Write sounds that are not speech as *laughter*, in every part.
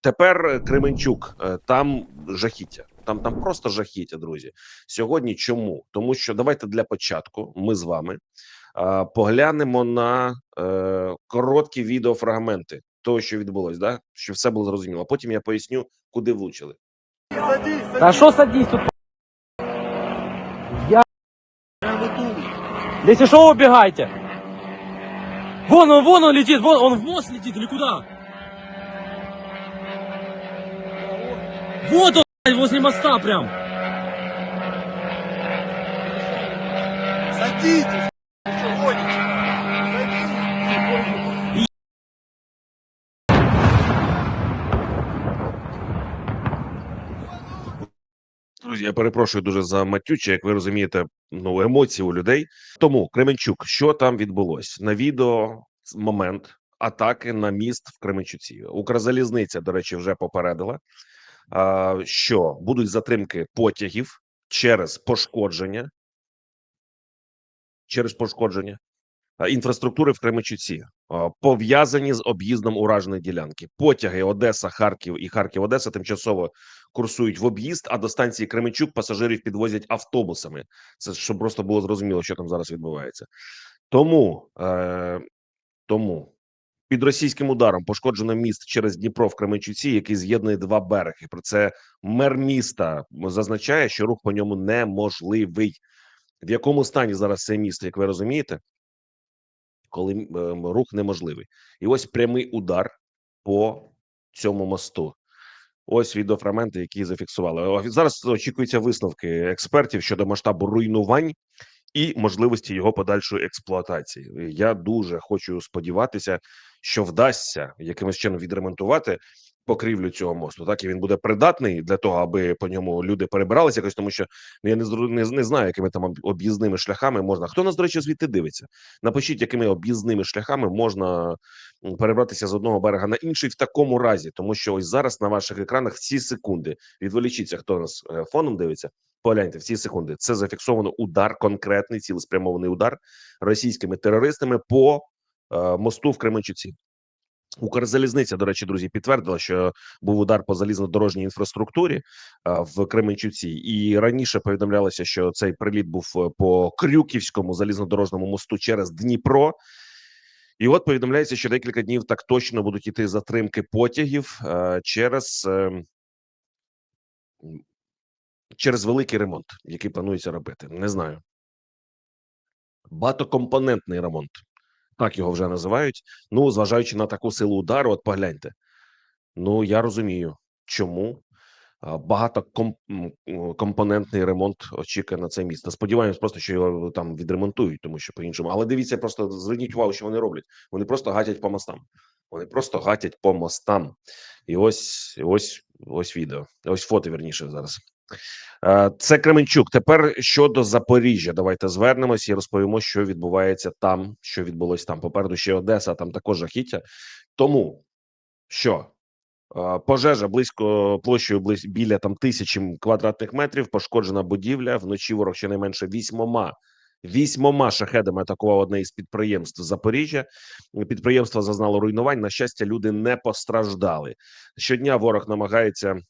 Тепер е, Кременчук, е, там жахіття. Там там просто жахіття, друзі. Сьогодні чому? Тому що давайте для початку ми з вами е, поглянемо на е, короткі відеофрагменти того, що відбулось, да? щоб все було зрозуміло. Потім я поясню, куди влучили. Да что садись тут? Я... Да если что, убегайте. Вон он, вон он летит, вон он в мост летит или куда? Вот он, блядь, возле моста прям. Садитесь! Что гоните? Садитесь! Друзі, я перепрошую дуже за матюче, як ви розумієте, ну емоції у людей. Тому Кременчук, що там відбулось на відео? Момент атаки на міст в Кременчуці. Укрзалізниця, до речі, вже попередила, що будуть затримки потягів через пошкодження, через пошкодження інфраструктури в Кременчуці, а, пов'язані з об'їздом ураженої ділянки. Потяги Одеса, Харків і Харків Одеса тимчасово курсують в об'їзд, а до станції Кременчук пасажирів підвозять автобусами. Це щоб просто було зрозуміло, що там зараз відбувається. Тому, е, тому під російським ударом пошкоджено міст через Дніпро в Кременчуці, який з'єднує два береги. Про це мер міста зазначає, що рух по ньому неможливий. В якому стані зараз це місто, як ви розумієте, коли е, рух неможливий, і ось прямий удар по цьому мосту. Ось відеофрагменти, які зафіксували. Зараз очікуються висновки експертів щодо масштабу руйнувань і можливості його подальшої експлуатації. Я дуже хочу сподіватися, що вдасться якимось чином відремонтувати покрівлю цього мосту. Так і він буде придатний для того, аби по ньому люди перебиралися якось, тому що ну, я не не, не знаю, якими там об'їзними шляхами можна. Хто нас, до речі, звідти дивиться? Напишіть, якими об'їзними шляхами можна перебратися з одного берега на інший в такому разі, тому що ось зараз на ваших екранах в ці секунди відволічіться, хто нас е, фоном дивиться. Погляньте в ці секунди. Це зафіксовано удар, конкретний цілеспрямований удар російськими терористами по е, мосту в Кременчуці. Укрзалізниця, до речі, друзі, підтвердила, що був удар по залізнодорожній інфраструктурі в Кременчуці, і раніше повідомлялося, що цей приліт був е, по Крюківському залізнодорожному мосту через Дніпро. І от повідомляється, що декілька днів так точно будуть іти затримки потягів е, через, е, через великий ремонт, який планується робити. Не знаю. Багатокомпонентний ремонт, так його вже називають. Ну, зважаючи на таку силу удару, от погляньте. Ну, я розумію, чому багатокомпонентний ремонт очікує на це місто. Сподіваємось, просто що його там відремонтують, тому що по-іншому. Але дивіться, просто зверніть увагу, що вони роблять. Вони просто гатять по мостам. Вони просто гатять по мостам. І ось ось ось відео. Ось фото вірніше зараз. Е, Це Кременчук. Тепер щодо Запоріжжя. Давайте звернемось і розповімо, що відбувається там, що відбулось там. Попереду ще Одеса, там також жахіття. Тому що е, пожежа близько площею близь біля там тисячі квадратних метрів. Пошкоджена будівля. Вночі ворог щонайменше вісьмома. Вісьмома шахедами атакував одне із підприємств Запоріжжя. Підприємство зазнало руйнувань. На щастя, люди не постраждали. Щодня ворог намагається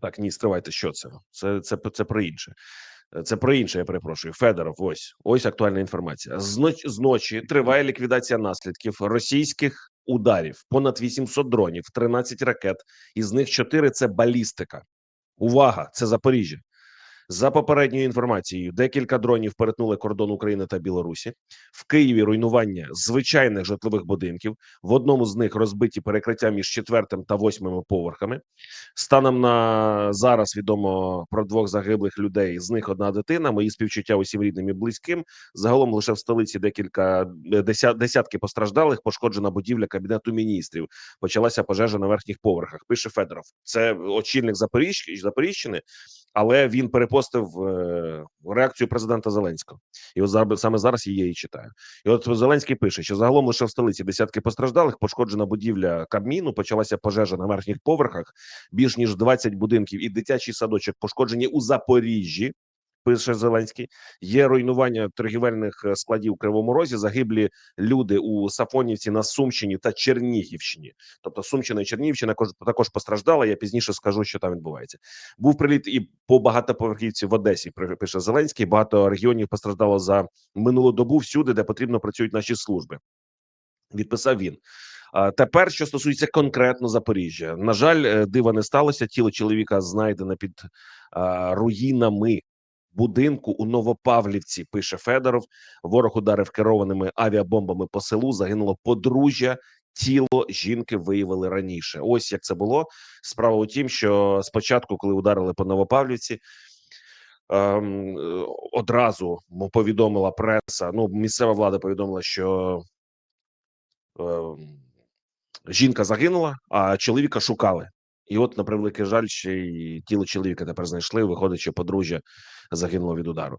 так, ні, стривайте, що це? Це це, це про інше. Е, Це про інше, я перепрошую. Федоров, ось ось актуальна інформація. Зночі, зночі триває ліквідація наслідків російських ударів. Понад 800 дронів, 13 ракет, із них 4 – це балістика. Увага! Це Запоріжжя. За попередньою інформацією, декілька дронів перетнули кордон України та Білорусі. В Києві руйнування звичайних житлових будинків. В одному з них розбиті перекриття між четвертим та восьмими поверхами. Станом на зараз відомо про двох загиблих людей. З них одна дитина. Мої співчуття усім рідним і близьким. Загалом лише в столиці декілька е, десятки постраждалих. Пошкоджена будівля кабінету міністрів. Почалася пожежа на верхніх поверхах. Пише Федоров. Це очільник Запоріжжя Запоріжщини, але він перепостив е, реакцію президента Зеленського. І от зараз саме зараз її її читаю. І от Зеленський пише, що загалом лише в столиці десятки постраждалих. Пошкоджена будівля Кабміну. Почалася пожежа на верхніх поверхах більш ніж 20 будинків і дитячий садочок пошкоджені у Запоріжжі. Пише Зеленський, є руйнування торгівельних е, складів у Кривому Розі, загиблі люди у Сафонівці на Сумщині та Чернігівщині. Тобто Сумщина і Чернігівщина також, постраждала. Я пізніше скажу, що там відбувається. Був приліт і по багатоповерхівці в Одесі. Пише Зеленський. Багато регіонів постраждало за минулу добу всюди, де потрібно працюють наші служби. Відписав він. Тепер, що стосується конкретно Запоріжжя, на жаль, е, дива не сталося. Тіло чоловіка знайдено під руїнами будинку у Новопавлівці. Пише Федоров. Ворог ударив керованими авіабомбами по селу. Загинуло подружжя. Тіло жінки виявили раніше. Ось як це було. Справа у тім, що спочатку, коли ударили по Новопавлівці, ем, е, одразу повідомила преса. Ну, місцева влада повідомила, що ем, жінка загинула, а чоловіка шукали. І от, на превеликий жаль, ще й тіло чоловіка тепер знайшли. Виходить, що подружжя загинуло від удару.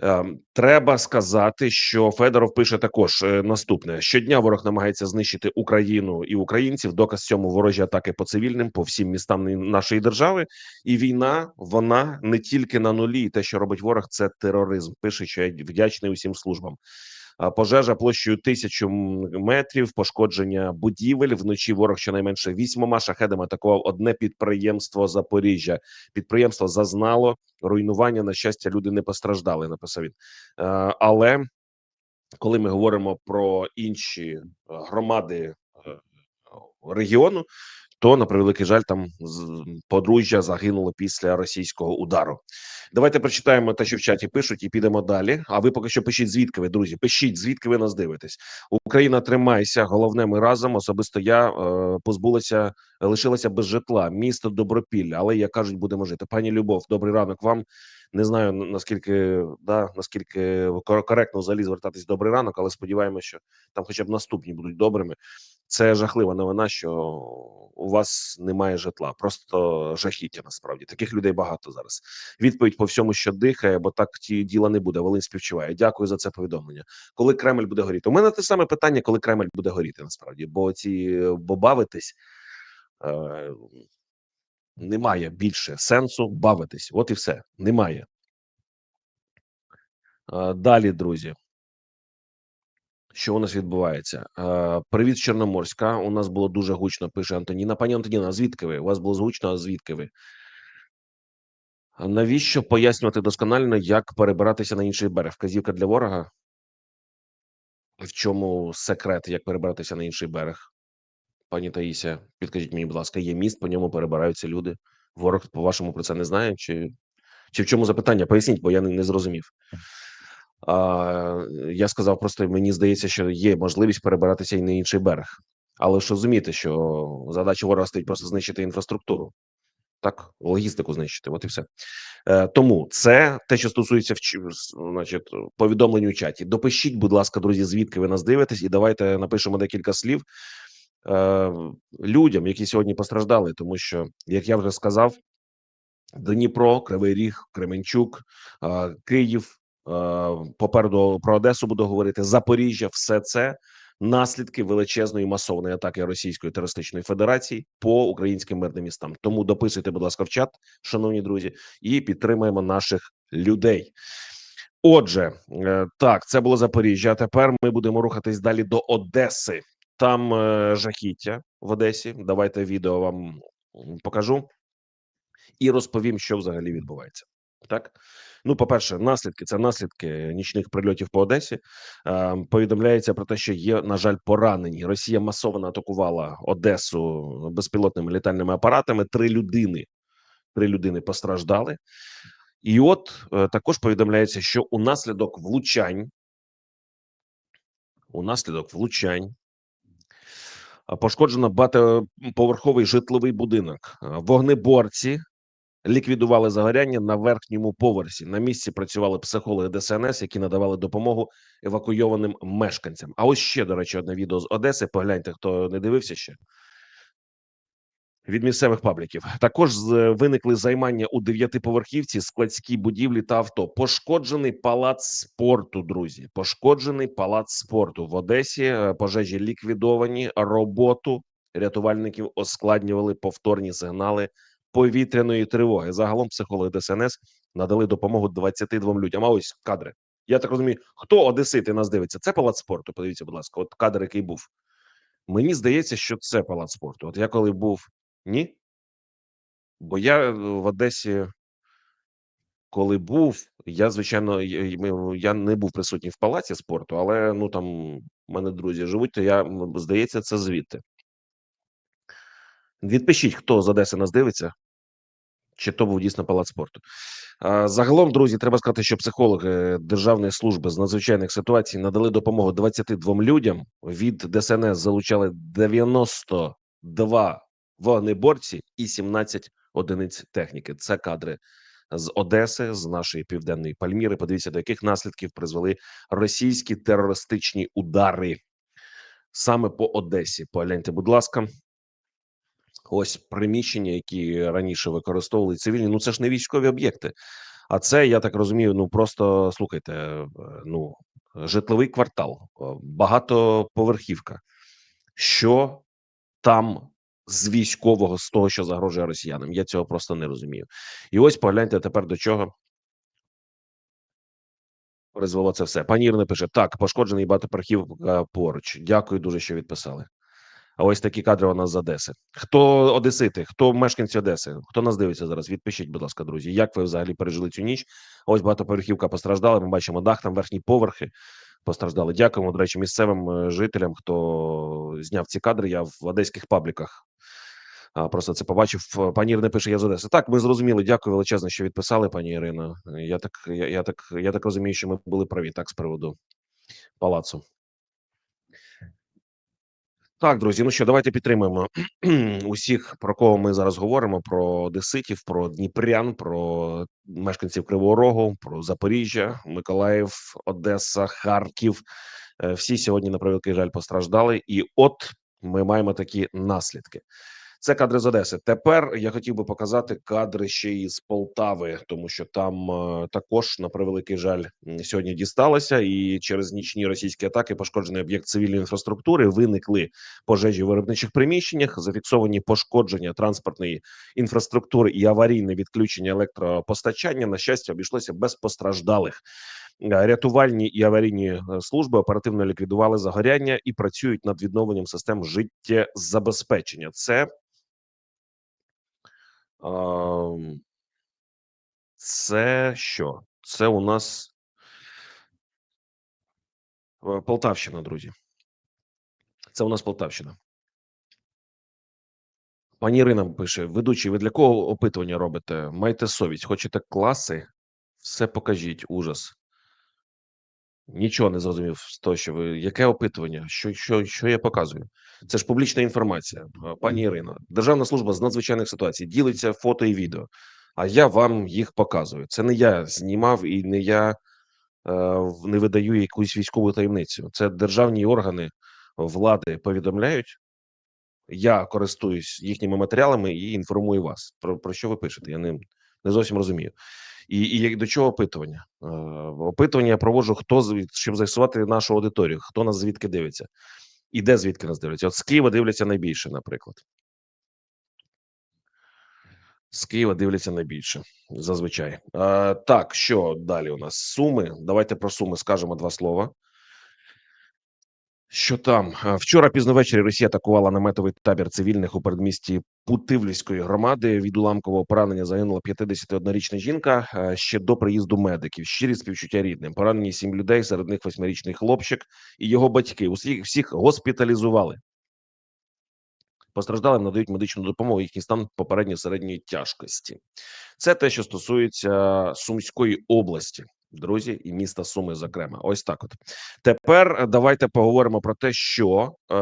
Ем, треба сказати, що Федоров пише також е, наступне: щодня ворог намагається знищити Україну і українців. Доказ цьому ворожі атаки по цивільним, по всім містам нашої держави. І війна вона не тільки на нулі. Те, що робить ворог, це тероризм. Пише, що я вдячний усім службам. Пожежа площею тисячу метрів, пошкодження будівель. Вночі ворог щонайменше вісьмома шахедами атакував одне підприємство Запоріжжя. Підприємство зазнало руйнування. На щастя, люди не постраждали. Написав він. Е, Але коли ми говоримо про інші е, громади е, регіону, то на превеликий жаль, там подружжя загинуло після російського удару. Давайте прочитаємо те, що в чаті пишуть, і підемо далі. А ви поки що пишіть, звідки ви, друзі. Пишіть, звідки ви нас дивитесь. Україна тримайся. Головне, ми разом. Особисто я е, позбулася, лишилася без житла. Місто Добропілля, але як кажуть, будемо жити. Пані Любов, добрий ранок вам. Не знаю наскільки да наскільки коректно взагалі звертатись добрий ранок, але сподіваємося, що там, хоча б наступні будуть добрими. Це жахлива новина, що у вас немає житла. Просто жахіття. Насправді таких людей багато зараз. Відповідь по всьому, що дихає, бо так ті діла не буде. Волинь співчуває. Дякую за це повідомлення. Коли Кремль буде горіти? У мене те саме питання, коли Кремль буде горіти. Насправді, бо ці бо бавитись е, немає більше сенсу бавитись. От і все. Немає. Е, далі, друзі. Що у нас відбувається? Е, Привіт, з Чорноморська. У нас було дуже гучно. Пише Антоніна. Пані Антоніна, звідки ви? У вас було звучно, а звідки ви? Навіщо пояснювати досконально, як перебиратися на інший берег? Вказівка для ворога? В чому секрет, як перебиратися на інший берег? Пані Таїся, підкажіть мені, будь ласка, є міст, по ньому перебираються люди. Ворог, по-вашому, про це не знає? Чи, чи в чому запитання? Поясніть, бо я не, не зрозумів. Я сказав просто, мені здається, що є можливість перебиратися і на інший берег. Але ж розумієте, що задача ворога стоїть просто знищити інфраструктуру. Так, логістику знищити, от і все. Е, тому це те, що стосується с- значить, повідомлень у чаті. Допишіть, будь ласка, друзі, звідки ви нас дивитесь, і давайте напишемо декілька слів е, людям, які сьогодні постраждали, тому що, як я вже сказав, Дніпро, Кривий Ріг, Кременчук, е, Київ. Е, Попереду про Одесу буду говорити. Запоріжжя, все це наслідки величезної масовної атаки Російської терористичної федерації по українським мирним містам. Тому дописуйте, будь ласка, в чат, шановні друзі, і підтримаємо наших людей. Отже, е, так, це було Запоріжжя. А тепер ми будемо рухатись далі до Одеси. Там е, жахіття в Одесі. Давайте відео вам покажу і розповім, що взагалі відбувається. Так, ну, по-перше, наслідки це наслідки нічних прильотів по Одесі. Е, повідомляється про те, що є, на жаль, поранені. Росія масово атакувала Одесу безпілотними літальними апаратами. Три людини, три людини постраждали. І от е, також повідомляється, що унаслідок влучань, унаслідок влучань пошкоджено багатоповерховий житловий будинок. Вогнеборці ліквідували загоряння на верхньому поверсі. На місці працювали психологи ДСНС, які надавали допомогу евакуйованим мешканцям. А ось ще, до речі, одне відео з Одеси. Погляньте, хто не дивився ще. Від місцевих пабліків також виникли займання у дев'ятиповерхівці, складській будівлі та авто. Пошкоджений палац спорту. Друзі, пошкоджений палац спорту в Одесі. Е, Пожежі ліквідовані. Роботу рятувальників оскладнювали повторні сигнали повітряної тривоги. Загалом психологи ДСНС надали допомогу 22 людям. А ось кадри. Я так розумію, хто одесити нас дивиться? Це палац спорту. Подивіться, будь ласка, от кадр, який був. Мені здається, що це палац спорту. От я коли був ні. Бо я е, в Одесі, коли був, я звичайно я, не був присутній в палаці спорту, але ну там в мене друзі живуть, то я здається, це звідти. Відпишіть, хто з Одеси нас дивиться, чи то був дійсно палац спорту. Загалом, друзі, треба сказати, що психологи Державної служби з надзвичайних ситуацій надали допомогу 22 людям. Від ДСНС залучали 92 вогнеборці і 17 одиниць техніки. Це кадри з Одеси, з нашої південної Пальміри. Подивіться, до яких наслідків призвели російські терористичні удари саме по Одесі. Погляньте, будь ласка. Ось приміщення, які раніше використовували цивільні. Ну це ж не військові об'єкти. А це я так розумію. Ну просто слухайте, е, ну житловий квартал, е, багатоповерхівка. Що там з військового, з того, що загрожує росіянам? Я цього просто не розумію. І ось погляньте тепер до чого призвело це все. Пані Ірина пише: так, пошкоджений багатоповерхівка поруч. Дякую дуже, що відписали. А ось такі кадри у нас з Одеси. Хто одесити, хто мешканці Одеси, хто нас дивиться зараз? Відпишіть, будь ласка, друзі. Як ви взагалі пережили цю ніч? Ось багатоповерхівка постраждала. Ми бачимо дах, там верхні поверхи постраждали. Дякуємо, до речі, місцевим е, жителям, хто зняв ці кадри. Я в одеських пабліках просто це побачив. Е, Пані Ірина пише: я з Одеси. Так, ми зрозуміли. Дякую величезно, що відписали, пані Ірино. Я так, я, я так, я так розумію, що ми були праві так з приводу палацу. Так, друзі, ну що, давайте підтримаємо *clears throat* усіх, про кого ми зараз говоримо: про Деситів, про дніпрян, про мешканців Кривого Рогу, про Запоріжжя, Миколаїв, Одеса, Харків. Е, Всі сьогодні, на превеликий жаль, постраждали, і от ми маємо такі наслідки. Це кадри з Одеси. Тепер я хотів би показати кадри ще із Полтави, тому що там е, також на превеликий жаль сьогодні дісталося, і через нічні російські атаки пошкоджений об'єкт цивільної інфраструктури. Виникли пожежі в виробничих приміщеннях, зафіксовані пошкодження транспортної інфраструктури і аварійне відключення електропостачання. На щастя, обійшлося без постраждалих. Е, Рятувальні і аварійні е, служби оперативно ліквідували загоряння і працюють над відновленням систем життєзабезпечення. Це це що? Це у нас Полтавщина, друзі. Це у нас Полтавщина. Пані Ірина пише: ведучий, ви для кого опитування робите? Майте совість, хочете класи? Все покажіть, ужас. Нічого не зрозумів з того, що ви. Яке опитування? Що, що, що я показую? Це ж публічна інформація. Пані Ірино, Державна служба з надзвичайних ситуацій ділиться фото і відео, а я вам їх показую. Це не я знімав і не я е, не видаю якусь військову таємницю. Це державні органи влади повідомляють. Я користуюсь їхніми матеріалами і інформую вас. Про, про що ви пишете? Я не, не зовсім розумію. І, і до чого опитування? Е, опитування я проводжу, хто щоб з'ясувати нашу аудиторію, хто нас звідки дивиться, і де звідки нас дивляться. От з Києва дивляться найбільше, наприклад. З Києва дивляться найбільше зазвичай. Е, так, що далі у нас? Суми. Давайте про суми скажемо два слова. Що там Е, вчора пізно ввечері Росія атакувала наметовий табір цивільних у передмісті Путивльської громади. Від уламкового поранення загинула 51-річна жінка е, ще до приїзду медиків. Щирі співчуття рідним. Поранені сім людей, серед них восьмирічний хлопчик і його батьки. Усіх всіх госпіталізували. Постраждалим надають медичну допомогу. Їхній стан попередньо середньої тяжкості. Це те, що стосується Сумської області, друзі, і міста Суми, зокрема. Ось так. От тепер е, давайте поговоримо про те, що е,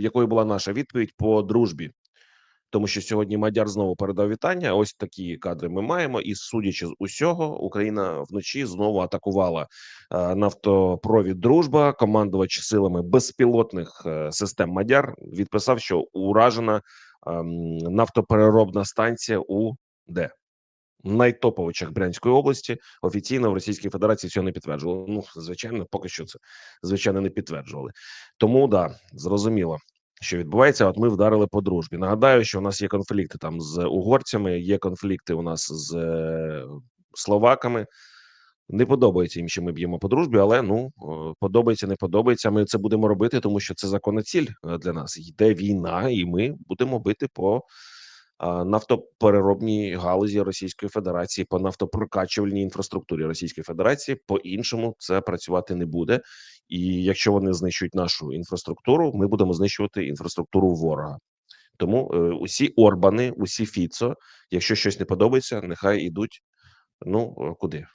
якою була наша відповідь по дружбі. Тому що сьогодні Мадяр знову передав вітання. Ось такі кадри ми маємо. І судячи з усього, Україна вночі знову атакувала е, нафтопровід Дружба. Командувач силами безпілотних е, систем Мадяр відписав, що уражена ем, нафтопереробна станція у де найтоповичах Брянської області. Офіційно в Російській Федерації цього не підтверджували. Ну звичайно, поки що це звичайно не підтверджували. Тому да зрозуміло. Що відбувається? От ми вдарили по дружбі. Нагадаю, що у нас є конфлікти там з угорцями, є конфлікти у нас з е, словаками. Не подобається їм, що ми б'ємо по дружбі, але ну подобається, не подобається. Ми це будемо робити, тому що це законна ціль е, для нас. Йде війна, і ми будемо бити по нафтопереробній галузі Російської Федерації, по нафтопрокачувальній інфраструктурі Російської Федерації. По іншому це працювати не буде. І якщо вони знищують нашу інфраструктуру, ми будемо знищувати інфраструктуру ворога. Тому е, усі Орбани, усі Фіцо, якщо щось не подобається, нехай ідуть. Ну е, куди?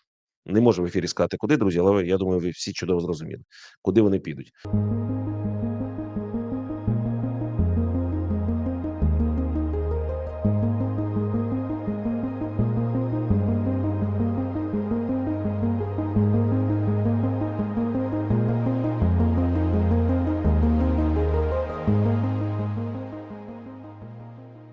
Не можу в ефірі сказати куди, друзі, але я думаю, ви всі чудово зрозуміли, куди вони підуть.